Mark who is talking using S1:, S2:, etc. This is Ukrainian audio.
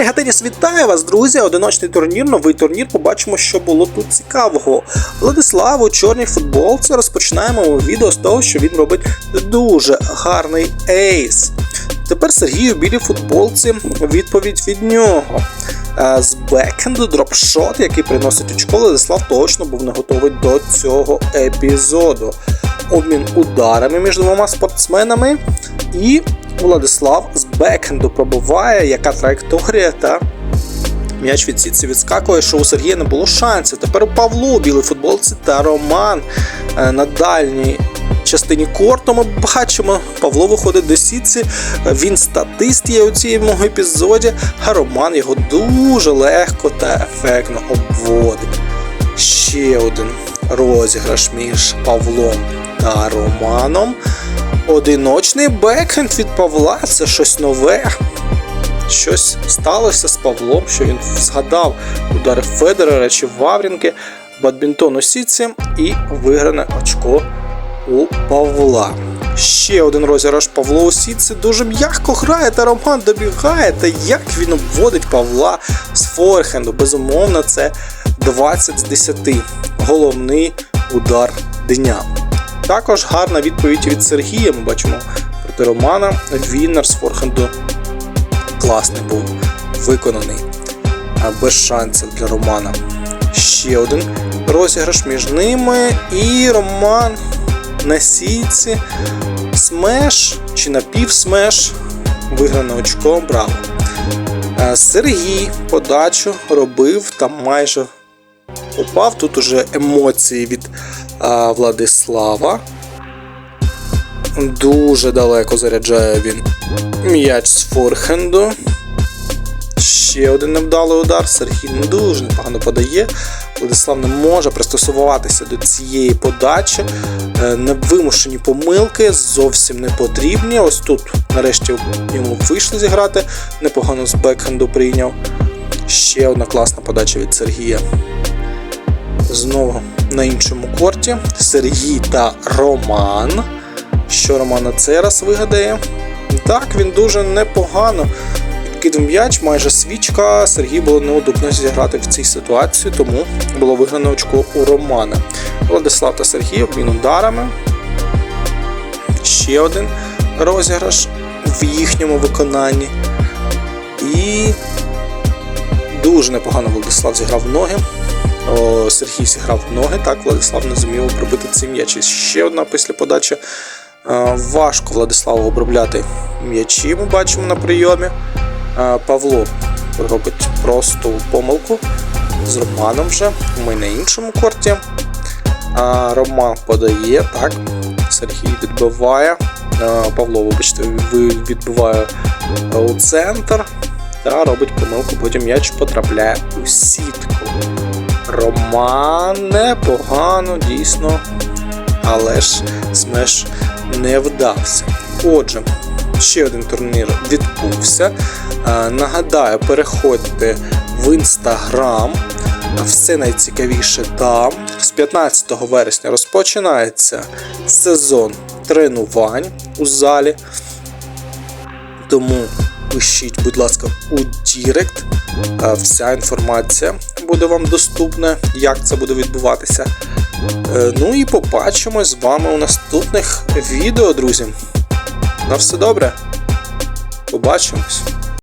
S1: Деніс, вітаю вас, друзі! Одиночний турнір, новий турнір. Побачимо, що було тут цікавого. Владислав у чорній футболці розпочинаємо відео з того, що він робить дуже гарний ейс. Тепер Сергій у білій футболці відповідь від нього. Е, З бекенду дропшот, який приносить очко, Владислав точно був не готовий до цього епізоду. Обмін ударами між двома спортсменами. І Владислав з бекенду пробуває, яка траєкторія та м'яч від сітці відскакує, що у Сергія не було шансів. Тепер у Павло у білій футболці та Роман е, на дальній частині корту ми бачимо. Павло виходить до сітці, він статист є у цьому епізоді, а Роман його дуже легко та ефектно обводить. Ще один розіграш між Павлом та Романом. Одиночний бекхенд від Павла це щось нове. Щось сталося з Павлом, що він згадав удари Федерера чи Ваврінки, бадмінтон у сітці і вигране очко у Павла. Ще один розіграш Павло у сітці дуже м'яко грає, та Роман добігає. Та як він обводить Павла з форхенду. Безумовно, це 20 з 10. Головний удар дня. Також гарна відповідь від Сергія. Ми бачимо проти Романа. Віннер з форхенду класний був виконаний. Без шансів для Романа. Ще один розіграш між ними. І Роман на сітці. Смеш чи напівсмеш. Вигране очко. Браво. Сергій подачу робив там майже попав. Тут уже емоції від Владислава. Дуже далеко заряджає він м'яч з форхенду. Ще один невдалий удар. Сергій дуже непогано подає. Владислав не може пристосуватися до цієї подачі. Е, Невимушені помилки зовсім не потрібні. Ось тут, нарешті, йому вийшло зіграти. Непогано з бекхенду прийняв. Ще одна класна подача від Сергія. Знову на іншому корті. Сергій та Роман. Що Роман на цей раз вигадає? Так, він дуже непогано підкидав м'яч, майже свічка. Сергій було неудобно зіграти в цій ситуації, тому було виграно очко у Романа. Владислав та Сергій обмін ударами. Ще один розіграш в їхньому виконанні. І дуже непогано Владислав зіграв ноги. О, Сергій зіграв ноги, так, Владислав не зумів пробити цей м'яч. Ще одна після подачі. Е, Важко Владиславу обробляти м'ячі, ми бачимо на прийомі. Е, Павло робить просту помилку з Романом вже. Ми на іншому корті. Роман подає, так. Сергій відбиває. Е, Павло, вибачте, відбиває у центр та робить помилку, потім м'яч потрапляє у сітку. Роман непогано, дійсно. Але ж смеш не вдався. Отже, ще один турнір відбувся. Е, Нагадаю, переходьте в інстаграм. Все найцікавіше там. З 15 вересня розпочинається сезон тренувань у залі. Тому пишіть, будь ласка, у Дірект. Е, Вся інформація буде вам доступне, як це буде відбуватися. Е, Ну і побачимось з вами у наступних відео, друзі. На все добре. Побачимось.